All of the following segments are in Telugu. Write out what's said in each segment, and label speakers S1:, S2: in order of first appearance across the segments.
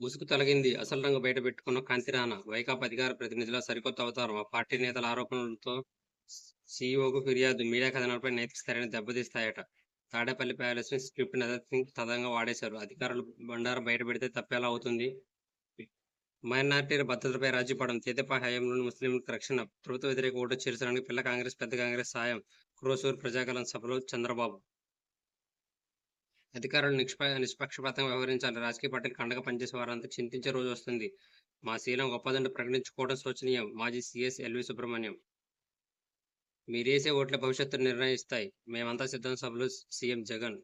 S1: ముసుగు తొలగింది. అసలు రంగు బయట పెట్టుకున్న కాంతిరాణ వైకాపా అధికార ప్రతినిధుల సరికొత్త అవతారం. ఆ పార్టీ నేతల ఆరోపణలతో సీఈఓకు ఫిర్యాదు. మీడియా కథనాలపై నైతిక స్థాయిని దెబ్బతీస్తాయట. తాడేపల్లి ప్యాలెస్ని స్క్రిప్ట్ నదర్సింగ్ తదంగా వాడేశారు. అధికారులు బండారం బయట పెడితే తప్పేలా అవుతుంది? మైనార్టీల భద్రతపై రాజీపడం తేదపా హయాంలోని ముస్లింలకు రక్షణ ప్రభుత్వ వ్యతిరేక ఓటు చేర్చడానికి పిల్ల కాంగ్రెస్ పెద్ద కాంగ్రెస్ సాయం. క్రోసూర్ ప్రజాకలం సభలో చంద్రబాబు అధికారులు నిష్ప నిష్పక్షపాతంగా వ్యవహరించాలి రాజకీయ పార్టీలు కండగా పనిచేసే వారంతా చింతించే రోజు వస్తుంది. మా శీలం గొప్పదండి ప్రకటించుకోవడం శోచనీయం. మాజీ సీఎస్ ఎల్వి సుబ్రహ్మణ్యం. మీరేసే ఓట్ల భవిష్యత్తు నిర్ణయిస్తాయి. మేమంతా సిద్ధం సభలో సీఎం జగన్.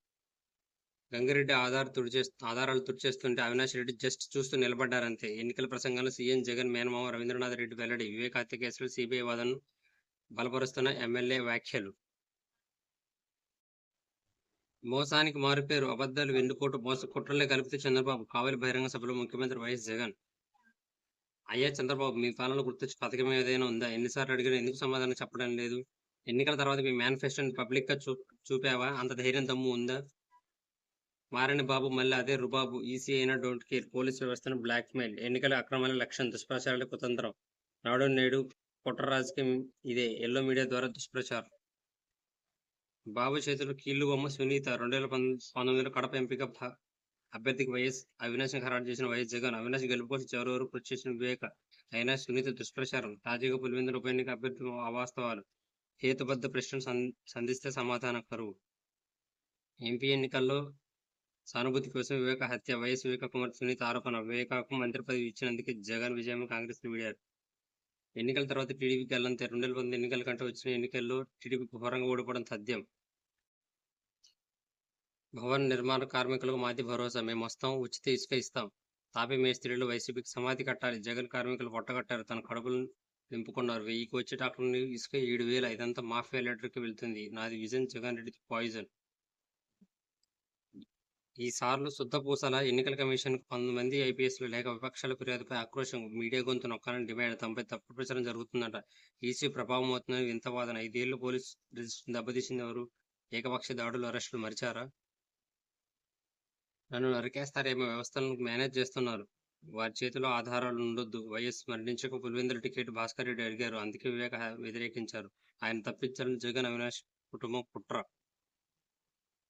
S1: గంగిరెడ్డి ఆధార్ తుడిచే ఆధారాలు తుడిచేస్తుంటే అవినాష్ రెడ్డి జస్ట్ చూస్తూ నిలబడ్డారంతే. ఎన్నికల ప్రసంగంలో సీఎం జగన్ మేనమామ రవీంద్రనాథ్ రెడ్డి వెల్లడి వివేక్ హత్య కేసులో సిబిఐ వాదనను బలపరుస్తున్న ఎమ్మెల్యే వ్యాఖ్యలు. మోసానికి మారుపేరు అబద్ధాలు వెన్నుపోటు మోస కుట్రలే కలిపితే చంద్రబాబు కావలి బహిరంగ సభలో ముఖ్యమంత్రి వైఎస్ జగన్. అయ్యా చంద్రబాబు మీ పాలన గుర్తొచ్చి పథకం ఏదైనా ఉందా? ఎన్నిసార్లు అడిగినా ఎందుకు సమాధానం చెప్పడం లేదు? ఎన్నికల తర్వాత మీ మేనిఫెస్టోని పబ్లిక్గా చూ చూపావా? అంత ధైర్యం దమ్ము ఉందా? మారని బాబు మళ్ళీ అదే రుబాబు ఈసీ అయినా డోంట్ కేర్ పోలీస్ వ్యవస్థను బ్లాక్ మెయిల్ ఎన్నికల అక్రమాల లక్ష్యం దుష్ప్రచారాలకు కుతంత్రం. నాడు నేడు కుట్ర రాజకీయం ఇదే. ఎల్లో మీడియా ద్వారా దుష్ప్రచారం. బాబు చేతులు కీళ్ళు బొమ్మ సునీత రెండు వేల పంతొమ్మిదిలో కడప ఎంపిక అభ్యర్థికి వైఎస్ అవినాశం ఖరారు చేసిన వైఎస్ జగన్ అవినాశ్ గెలుపు కోసం చివరి వరకు కృషి చేసిన వివేక అయినా సునీత దుష్ప్రచారం తాజాగా పులివెందుల ఉప ఎన్నిక అభ్యర్థి అవాస్తవాలు హేతుబద్ధ ప్రశ్నలు సంధిస్తే సమాధాన కరువు. ఎంపీ ఎన్నికల్లో సానుభూతి కోసం వివేక హత్య వైఎస్ వివేక కుమార్ సునీత ఆరోపణ వివేకాకు మంత్రి పదవి ఇచ్చినందుకే జగన్ విజయం కాంగ్రెస్ వీడారు ఎన్నికల తర్వాత టీడీపీకి వెళ్ళంతే రెండు వేల పంతొమ్మిది ఎన్నికల కంటే వచ్చిన ఎన్నికల్లో టీడీపీకి ఘోరంగా ఓడిపోవడం తథ్యం. భవన్ నిర్మాణ కార్మికులకు మాది భరోసా. మేము వస్తాం ఉచిత ఇసుక ఇస్తాం. తాపి మేస్త్రీలు వైసీపీకి సమాధి కట్టాలి. జగన్ కార్మికులు పొట్టగట్టారు తన కడుపులు నింపుకున్నారు. వెయ్యికి వచ్చే డాక్టర్ ఇసుక ఏడు వేలు. ఇదంతా మాఫియా లీటర్కి వెళ్తుంది. నాది విజన్ జగన్ రెడ్డి పాయిజన్ ఈ సార్లు ఎన్నికల కమిషన్ పంతొమ్మిది మంది ఐపీఎస్లు లేక విపక్షాల ఫిర్యాదుపై ఆక్రోశం మీడియా గొంతు నొక్కాలని డిమాండ్ తమపై తప్పుడు ప్రచారం జరుగుతుందట. ఈసీ ప్రభావం అవుతుందని వింత వాదన. ఐదేళ్ళు పోలీస్ రిజిస్ట్రేషన్ దెబ్బతీసింది ఎవరు? ఏకపక్ష దాడులు అరెస్టులు మరిచారా? నన్ను నరికేస్తారేమో వ్యవస్థలను మేనేజ్ చేస్తున్నారు. వారి చేతిలో ఆధారాలు ఉండొద్దు. వైఎస్ మరణించక పులివెందుల టికెట్ భాస్కర్ రెడ్డి అడిగారు. అందుకే వివేక వ్యతిరేకించారు. ఆయన తప్పించాలని జగన్ అవినాష్ కుటుంబం కుట్ర.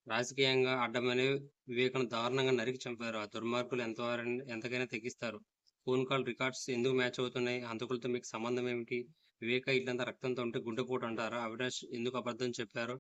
S1: రాజకీయంగా అడ్డమనే వివేకను దారుణంగా నరికి చంపారు. ఆ దుర్మార్గులు ఎంత ఎంతకైనా తెగిస్తారు. ఫోన్ కాల్ రికార్డ్స్ ఎందుకు మ్యాచ్ అవుతున్నాయి? హంతకులతో మీకు సంబంధం ఏమిటి? వివేక ఇల్లంతా రక్తంతో ఉంటే గుండెపోటు అంటారా? అవినాష్ ఎందుకు అబద్ధం చెప్పారు?